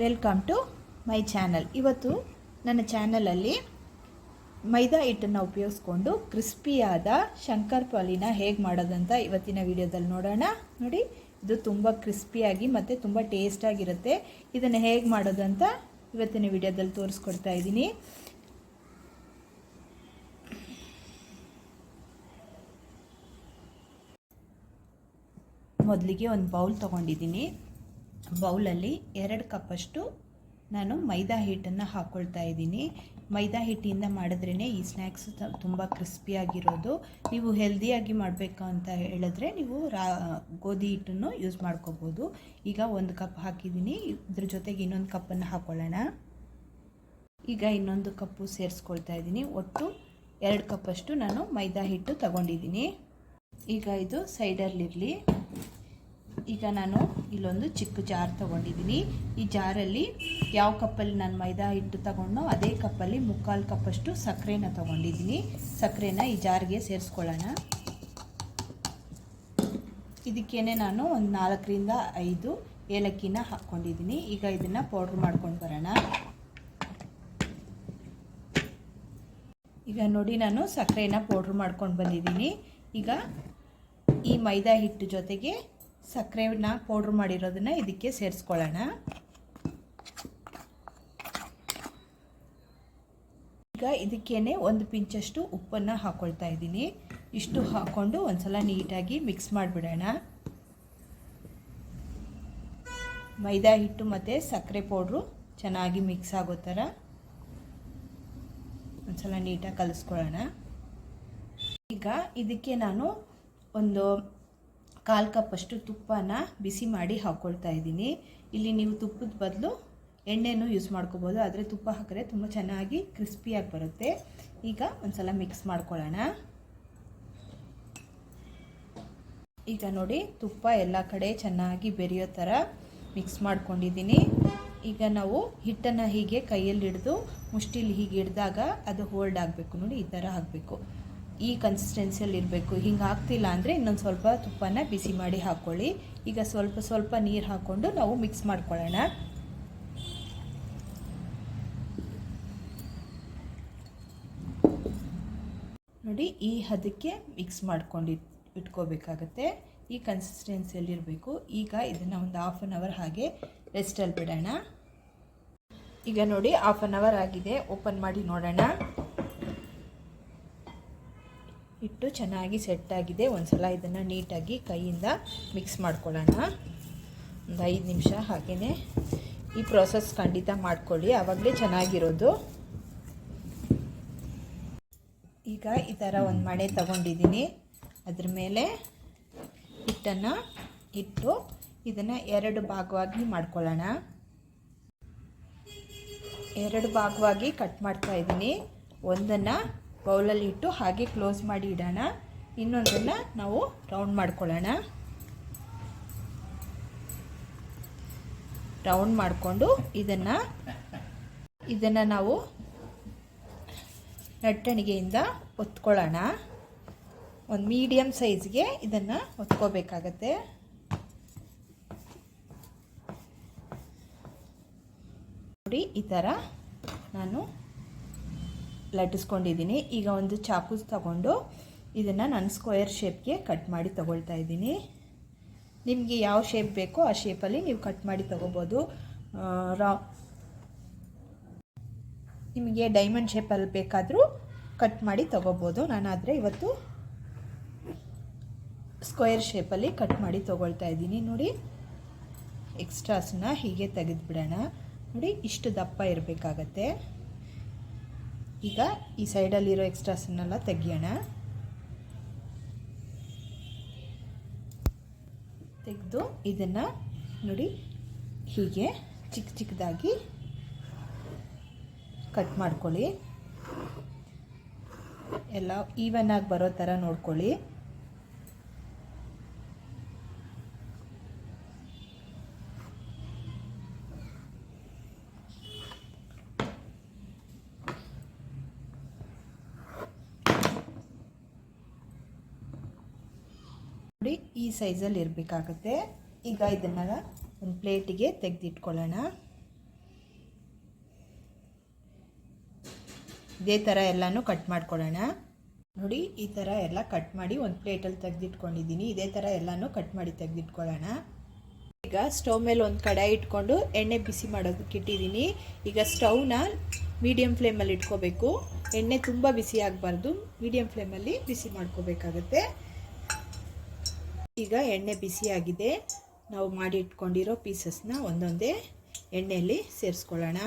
Welcome to my channel ಇವತ್ತು ನನ್ನ ಚಾನಲಲ್ಲಿ ಮೈದಾ ಹಿಟ್ಟನ್ನು ಉಪಯೋಗಿಸ್ಕೊಂಡು ಕ್ರಿಸ್ಪಿಯಾದ ಶಂಕರ್ ಪಾಲಿನ ಹೇಗೆ ಮಾಡೋದಂತ ಇವತ್ತಿನ ವಿಡಿಯೋದಲ್ಲಿ ನೋಡೋಣ. ನೋಡಿ, ಇದು ತುಂಬ ಕ್ರಿಸ್ಪಿಯಾಗಿ ಮತ್ತು ತುಂಬ ಟೇಸ್ಟಾಗಿರುತ್ತೆ ಇದನ್ನು ಹೇಗೆ ಮಾಡೋದಂತ ಇವತ್ತಿನ ವಿಡಿಯೋದಲ್ಲಿ ತೋರಿಸ್ಕೊಡ್ತಾ ಇದ್ದೀನಿ. ಮೊದಲಿಗೆ ಒಂದು ಬೌಲ್ ತೊಗೊಂಡಿದ್ದೀನಿ. ಬೌಲಲ್ಲಿ ಎರಡು ಕಪ್ಪಷ್ಟು ನಾನು ಮೈದಾ ಹಿಟ್ಟನ್ನು ಹಾಕ್ಕೊಳ್ತಾ ಇದ್ದೀನಿ. ಮೈದಾ ಹಿಟ್ಟಿಂದ ಮಾಡಿದ್ರೇ ಈ ಸ್ನ್ಯಾಕ್ಸ್ ತುಂಬ ಕ್ರಿಸ್ಪಿಯಾಗಿರೋದು. ನೀವು ಹೆಲ್ದಿಯಾಗಿ ಮಾಡಬೇಕು ಅಂತ ಹೇಳಿದ್ರೆ ನೀವು ರಾ, ಗೋಧಿ ಹಿಟ್ಟನ್ನು ಯೂಸ್ ಮಾಡ್ಕೋಬೋದು. ಈಗ ಒಂದು ಕಪ್ ಹಾಕಿದ್ದೀನಿ. ಇದ್ರ ಜೊತೆಗೆ ಇನ್ನೊಂದು ಕಪ್ಪನ್ನು ಹಾಕ್ಕೊಳ್ಳೋಣ ಈಗ ಇನ್ನೊಂದು ಕಪ್ಪು ಸೇರಿಸ್ಕೊಳ್ತಾ ಇದ್ದೀನಿ. ಒಟ್ಟು ಎರಡು ಕಪ್ಪಷ್ಟು ನಾನು ಮೈದಾ ಹಿಟ್ಟು ತಗೊಂಡಿದ್ದೀನಿ. ಈಗ ಇದು ಸೈಡಲ್ಲಿರಲಿ. ಈಗ ನಾನು ಇಲ್ಲೊಂದು ಚಿಕ್ಕ ಜಾರ್ ತೊಗೊಂಡಿದ್ದೀನಿ. ಈ ಜಾರಲ್ಲಿ ಯಾವ ಕಪ್ಪಲ್ಲಿ ನಾನು ಮೈದಾ ಹಿಟ್ಟು ತಗೊಂಡೋ ಅದೇ ಕಪ್ಪಲ್ಲಿ ಮುಕ್ಕಾಲು ಕಪ್ಪಷ್ಟು ಸಕ್ಕರೆನ ತೊಗೊಂಡಿದ್ದೀನಿ. ಸಕ್ಕರೆನ ಈ ಜಾರ್ಗೆ ಸೇರಿಸ್ಕೊಳ್ಳೋಣ. ಇದಕ್ಕೇನೆ ನಾನು ಒಂದು ನಾಲ್ಕರಿಂದ ಐದು ಏಲಕ್ಕಿನ ಹಾಕ್ಕೊಂಡಿದ್ದೀನಿ. ಈಗ ಇದನ್ನು ಪೌಡ್ರ್ ಮಾಡ್ಕೊಂಡು ಬರೋಣ. ಈಗ ನೋಡಿ ನಾನು ಸಕ್ಕರೆನ ಪೌಡ್ರ್ ಮಾಡ್ಕೊಂಡು ಬಂದಿದ್ದೀನಿ. ಈಗ ಈ ಮೈದಾ ಹಿಟ್ಟು ಜೊತೆಗೆ ಸಕ್ಕರೆನ ಪೌಡ್ರ್ ಮಾಡಿರೋದನ್ನು ಇದಕ್ಕೆ ಸೇರಿಸ್ಕೊಳ್ಳೋಣ. ಈಗ ಇದಕ್ಕೇನೆ ಒಂದು ಪಿಂಚಷ್ಟು ಉಪ್ಪನ್ನು ಹಾಕ್ಕೊಳ್ತಾ ಇದ್ದೀನಿ. ಇಷ್ಟು ಹಾಕ್ಕೊಂಡು ಒಂದ್ಸಲ ನೀಟಾಗಿ ಮಿಕ್ಸ್ ಮಾಡಿಬಿಡೋಣ. ಮೈದಾ ಹಿಟ್ಟು ಮತ್ತು ಸಕ್ಕರೆ ಪೌಡ್ರು ಚೆನ್ನಾಗಿ ಮಿಕ್ಸ್ ಆಗೋ ಥರ ಒಂದ್ಸಲ ನೀಟಾಗಿ ಕಲಿಸ್ಕೊಳ್ಳೋಣ. ಈಗ ಇದಕ್ಕೆ ನಾನು ಒಂದು ಕಾಲು ಕಪ್ಪಷ್ಟು ತುಪ್ಪನ ಬಿಸಿ ಮಾಡಿ ಹಾಕ್ಕೊಳ್ತಾ ಇದ್ದೀನಿ. ಇಲ್ಲಿ ನೀವು ತುಪ್ಪದ ಬದಲು ಎಣ್ಣೆನೂ ಯೂಸ್ ಮಾಡ್ಕೋಬೋದು. ಆದರೆ ತುಪ್ಪ ಹಾಕಿದ್ರೆ ತುಂಬ ಚೆನ್ನಾಗಿ ಕ್ರಿಸ್ಪಿಯಾಗಿ ಬರುತ್ತೆ. ಈಗ ಒಂದು ಸಲ ಮಿಕ್ಸ್ ಮಾಡ್ಕೊಳ್ಳೋಣ. ಈಗ ನೋಡಿ ತುಪ್ಪ ಎಲ್ಲ ಕಡೆ ಚೆನ್ನಾಗಿ ಬೆರೆಯೋ ಥರ ಮಿಕ್ಸ್ ಮಾಡ್ಕೊಂಡಿದ್ದೀನಿ. ಈಗ ನಾವು ಹಿಟ್ಟನ್ನು ಹೀಗೆ ಕೈಯಲ್ಲಿ ಹಿಡಿದು ಮುಷ್ಟಿಲಿ ಹೀಗೆ ಹಿಡಿದಾಗ ಅದು ಹೋಲ್ಡ್ ಆಗಬೇಕು. ನೋಡಿ ಈ ಥರ ಆಗಬೇಕು. ಈ ಕನ್ಸಿಸ್ಟೆನ್ಸಿಯಲ್ಲಿ ಇರಬೇಕು. ಹಿಂಗೆ ಆಗ್ತಿಲ್ಲ ಅಂದರೆ ಇನ್ನೊಂದು ಸ್ವಲ್ಪ ತುಪ್ಪನ ಬಿಸಿ ಮಾಡಿ ಹಾಕ್ಕೊಳ್ಳಿ ಈಗ ಸ್ವಲ್ಪ ಸ್ವಲ್ಪ ನೀರು ಹಾಕ್ಕೊಂಡು ನಾವು ಮಿಕ್ಸ್ ಮಾಡ್ಕೊಳ್ಳೋಣ. ನೋಡಿ, ಈ ಹದಕ್ಕೆ ಮಿಕ್ಸ್ ಮಾಡ್ಕೊಂಡು ಇಟ್ಕೋಬೇಕಾಗತ್ತೆ. ಈ ಕನ್ಸಿಸ್ಟೆನ್ಸಿಯಲ್ಲಿ ಇರಬೇಕು. ಈಗ ಇದನ್ನು ಒಂದು ಹಾಫ್ ಆನ್ ಅವರ್ ಹಾಗೆ ರೆಸ್ಟಲ್ಲಿ ಬಿಡೋಣ. ಈಗ ನೋಡಿ ಹಾಫ್ ಆನ್ ಅವರ್ ಆಗಿದೆ. ಓಪನ್ ಮಾಡಿ ನೋಡೋಣ. ಹಿಟ್ಟು ಚೆನ್ನಾಗಿ ಸೆಟ್ ಆಗಿದೆ. ಒಂದ್ಸಲ ಇದನ್ನು ನೀಟಾಗಿ ಕೈಯಿಂದ ಮಿಕ್ಸ್ ಮಾಡ್ಕೊಳ್ಳೋಣ. ಒಂದು ಐದು ನಿಮಿಷ ಹಾಗೆಯೇ ಈ ಪ್ರೋಸೆಸ್ ಖಂಡಿತ ಮಾಡ್ಕೊಳ್ಳಿ. ಆವಾಗಲೇ ಚೆನ್ನಾಗಿರೋದು. ಈಗ ಈ ಥರ ಒಂದು ಮಣೆ ತಗೊಂಡಿದ್ದೀನಿ. ಅದ್ರ ಮೇಲೆ ಹಿಟ್ಟನ್ನು ಇಟ್ಟು ಇದನ್ನು ಎರಡು ಭಾಗವಾಗಿ ಮಾಡ್ಕೊಳ್ಳೋಣ. ಎರಡು ಭಾಗವಾಗಿ ಕಟ್ ಮಾಡ್ತಾ ಇದ್ದೀನಿ. ಒಂದನ್ನು ಬೌಲಲ್ಲಿ ಇಟ್ಟು ಹಾಗೆ ಕ್ಲೋಸ್ ಮಾಡಿ ಇಡೋಣ. ಇನ್ನೊಂದನ್ನು ನಾವು ರೌಂಡ್ ಮಾಡ್ಕೊಳ್ಳೋಣ. ರೌಂಡ್ ಮಾಡಿಕೊಂಡು ಇದನ್ನು ಇದನ್ನು ನಾವು ನಟ್ಟಣಿಗೆಯಿಂದ ಒತ್ಕೊಳ್ಳೋಣ. ಒಂದು ಮೀಡಿಯಮ್ ಸೈಜ್ಗೆ ಇದನ್ನು ಒತ್ಕೋಬೇಕಾಗತ್ತೆ. ನೋಡಿ, ಈ ಥರ ನಾನು ಲಟ್ಟಿಸ್ಕೊಂಡಿದ್ದೀನಿ. ಈಗ ಒಂದು ಚಾಕು ತಗೊಂಡು ಇದನ್ನು ನಾನು ಸ್ಕ್ವೇರ್ ಶೇಪ್ಗೆ ಕಟ್ ಮಾಡಿ ತಗೊಳ್ತಾ ಇದ್ದೀನಿ. ನಿಮಗೆ ಯಾವ ಶೇಪ್ ಬೇಕೋ ಆ ಶೇಪಲ್ಲಿ ನೀವು ಕಟ್ ಮಾಡಿ ತಗೋಬೋದು. ರಾ, ನಿಮಗೆ ಡೈಮಂಡ್ ಶೇಪಲ್ಲಿ ಬೇಕಾದರೂ ಕಟ್ ಮಾಡಿ ತಗೋಬೋದು. ನಾನು ಆದರೆ ಇವತ್ತು ಸ್ಕ್ವೇರ್ ಶೇಪಲ್ಲಿ ಕಟ್ ಮಾಡಿ ತೊಗೊಳ್ತಾ ಇದ್ದೀನಿ. ನೋಡಿ ಎಕ್ಸ್ಟ್ರಾಸನ್ನ ಹೀಗೆ ತೆಗೆದುಬಿಡೋಣ. ನೋಡಿ, ಇಷ್ಟು ದಪ್ಪ ಇರಬೇಕಾಗತ್ತೆ. ಈಗ ಈ ಸೈಡಲ್ಲಿರೋ ಎಕ್ಸ್ಟ್ರಾಸನ್ನೆಲ್ಲ ತೆಗಿಯೋಣ. ತೆಗೆದು ಇದನ್ನು ನೋಡಿ ಹೀಗೆ ಚಿಕ್ಕ ಚಿಕ್ಕದಾಗಿ ಕಟ್ ಮಾಡ್ಕೊಳ್ಳಿ. ಎಲ್ಲ ಈವನ್ ಆಗಿ ಬರೋ ಥರ ನೋಡ್ಕೊಳ್ಳಿ. ನೋಡಿ, ಈ ಸೈಜಲ್ಲಿ ಇರಬೇಕಾಗತ್ತೆ. ಈಗ ಇದನ್ನೆಲ್ಲ ಒಂದು ಪ್ಲೇಟಿಗೆ ತೆಗೆದಿಟ್ಕೊಳ್ಳೋಣ. ಇದೇ ಥರ ಎಲ್ಲನೂ ಕಟ್ ಮಾಡ್ಕೊಳ್ಳೋಣ. ನೋಡಿ, ಈ ಥರ ಎಲ್ಲ ಕಟ್ ಮಾಡಿ ಒಂದು ಪ್ಲೇಟಲ್ಲಿ ತೆಗೆದಿಟ್ಕೊಂಡಿದ್ದೀನಿ. ಇದೇ ಥರ ಎಲ್ಲನೂ ಕಟ್ ಮಾಡಿ ತೆಗೆದಿಟ್ಕೊಳ್ಳೋಣ. ಈಗ ಸ್ಟವ್ ಮೇಲೆ ಒಂದು ಕಡಾಯಿ ಇಟ್ಕೊಂಡು ಎಣ್ಣೆ ಬಿಸಿ ಮಾಡೋದಕ್ಕೆ ಇಟ್ಟಿದ್ದೀನಿ. ಈಗ ಸ್ಟವ್ನ ಮೀಡಿಯಮ್ ಫ್ಲೇಮಲ್ಲಿ ಇಟ್ಕೋಬೇಕು. ಎಣ್ಣೆ ತುಂಬ ಬಿಸಿ ಆಗಬಾರ್ದು. ಮೀಡಿಯಮ್ ಫ್ಲೇಮಲ್ಲಿ ಬಿಸಿ ಮಾಡ್ಕೋಬೇಕಾಗತ್ತೆ. ಈಗ ಎಣ್ಣೆ ಬಿಸಿಯಾಗಿದೆ ನಾವು ಮಾಡಿ ಇಟ್ಕೊಂಡಿರೋ ಪೀಸಸ್ನ ಒಂದೊಂದೇ ಎಣ್ಣೆಯಲ್ಲಿ ಸೇರಿಸ್ಕೊಳ್ಳೋಣ.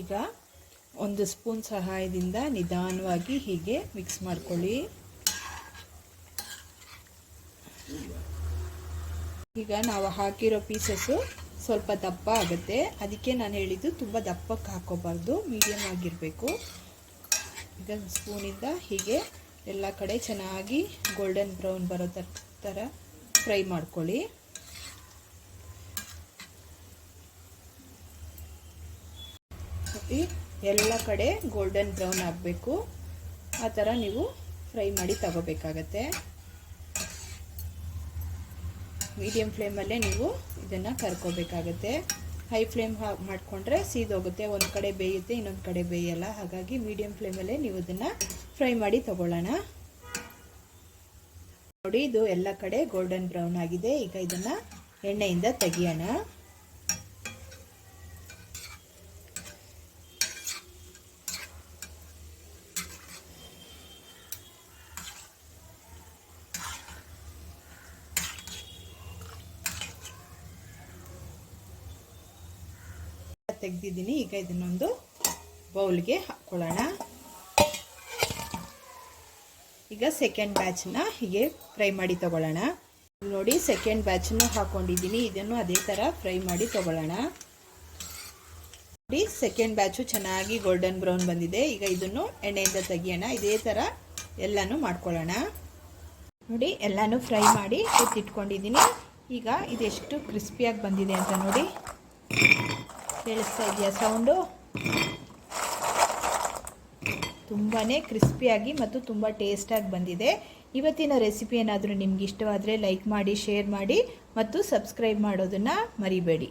ಈಗ ಒಂದು ಸ್ಪೂನ್ ಸಹಾಯದಿಂದ ನಿಧಾನವಾಗಿ ಹೀಗೆ ಮಿಕ್ಸ್ ಮಾಡ್ಕೊಳ್ಳಿ. ಈಗ ನಾವು ಹಾಕಿರೋ ಪೀಸಸ್ಸು ಸ್ವಲ್ಪ ದಪ್ಪ ಆಗುತ್ತೆ. ಅದಕ್ಕೆ ನಾನು ಹೇಳಿದ್ದು ತುಂಬ ದಪ್ಪಕ್ಕೆ ಹಾಕೋಬಾರ್ದು. ಮೀಡಿಯಮ್ ಆಗಿರಬೇಕು. ಈಗ ಸ್ಪೂನಿಂದ ಹೀಗೆ ಎಲ್ಲ ಕಡೆ ಚೆನ್ನಾಗಿ ಗೋಲ್ಡನ್ ಬ್ರೌನ್ ಬರೋ ಥರ ಫ್ರೈ ಮಾಡ್ಕೊಳ್ಳಿ. ಎಲ್ಲ ಕಡೆ ಗೋಲ್ಡನ್ ಬ್ರೌನ್ ಆಗಬೇಕು. ಆ ಥರ ನೀವು ಫ್ರೈ ಮಾಡಿ ತಗೋಬೇಕಾಗತ್ತೆ. ಮೀಡಿಯಮ್ ಫ್ಲೇಮಲ್ಲೇ ನೀವು ಇದನ್ನು ಕರ್ಕೋಬೇಕಾಗತ್ತೆ. ಹೈ ಫ್ಲೇಮ್ ಮಾಡಿಕೊಂಡ್ರೆ ಸೀದೋಗುತ್ತೆ. ಒಂದು ಕಡೆ ಬೇಯುತ್ತೆ, ಇನ್ನೊಂದು ಕಡೆ ಬೇಯಲ್ಲ. ಹಾಗಾಗಿ ಮೀಡಿಯಮ್ ಫ್ಲೇಮಲ್ಲೇ ನೀವು ಇದನ್ನು ಫ್ರೈ ಮಾಡಿ ತಗೊಳ್ಳೋಣ. ನೋಡಿ, ಇದು ಎಲ್ಲ ಕಡೆ ಗೋಲ್ಡನ್ ಬ್ರೌನ್ ಆಗಿದೆ. ಈಗ ಇದನ್ನು ಎಣ್ಣೆಯಿಂದ ತೆಗಿಯೋಣ. ತೆಗೆದಿದ್ದೀನಿ. ಈಗ ಇದನ್ನೊಂದು ಬೌಲ್ಗೆ ಹಾಕ್ಕೊಳ್ಳೋಣ ಈಗ ಸೆಕೆಂಡ್ ಬ್ಯಾಚನ್ನ ಹೀಗೆ ಫ್ರೈ ಮಾಡಿ ತಗೊಳ್ಳೋಣ. ನೋಡಿ ಸೆಕೆಂಡ್ ಬ್ಯಾಚನ್ನು ಹಾಕೊಂಡಿದ್ದೀನಿ. ಇದನ್ನು ಅದೇ ಥರ ಫ್ರೈ ಮಾಡಿ ತಗೊಳ್ಳೋಣ. ನೋಡಿ ಸೆಕೆಂಡ್ ಬ್ಯಾಚು ಚೆನ್ನಾಗಿ ಗೋಲ್ಡನ್ ಬ್ರೌನ್ ಬಂದಿದೆ. ಈಗ ಇದನ್ನು ಎಣ್ಣೆಯಿಂದ ತೆಗಿಯೋಣ. ಇದೇ ಥರ ಎಲ್ಲನೂ ಮಾಡ್ಕೊಳ್ಳೋಣ. ನೋಡಿ, ಎಲ್ಲನೂ ಫ್ರೈ ಮಾಡಿ ಎತ್ತಿಟ್ಕೊಂಡಿದ್ದೀನಿ ಈಗ ಇದೆಷ್ಟು ಕ್ರಿಸ್ಪಿಯಾಗಿ ಬಂದಿದೆ ಅಂತ ನೋಡಿ. ಕೇಳಿಸ್ತಾ ಇದೆಯಾ ಸೌಂಡು ತುಂಬಾ ಕ್ರಿಸ್ಪಿಯಾಗಿ ಮತ್ತು ತುಂಬ ಟೇಸ್ಟಾಗಿ ಬಂದಿದೆ. ಇವತ್ತಿನ ರೆಸಿಪಿ ಏನಾದರೂ ನಿಮ್ಗೆ ಇಷ್ಟವಾದರೆ ಲೈಕ್ ಮಾಡಿ ಶೇರ್ ಮಾಡಿ ಮತ್ತು ಸಬ್ಸ್ಕ್ರೈಬ್ ಮಾಡೋದನ್ನು ಮರಿಬೇಡಿ.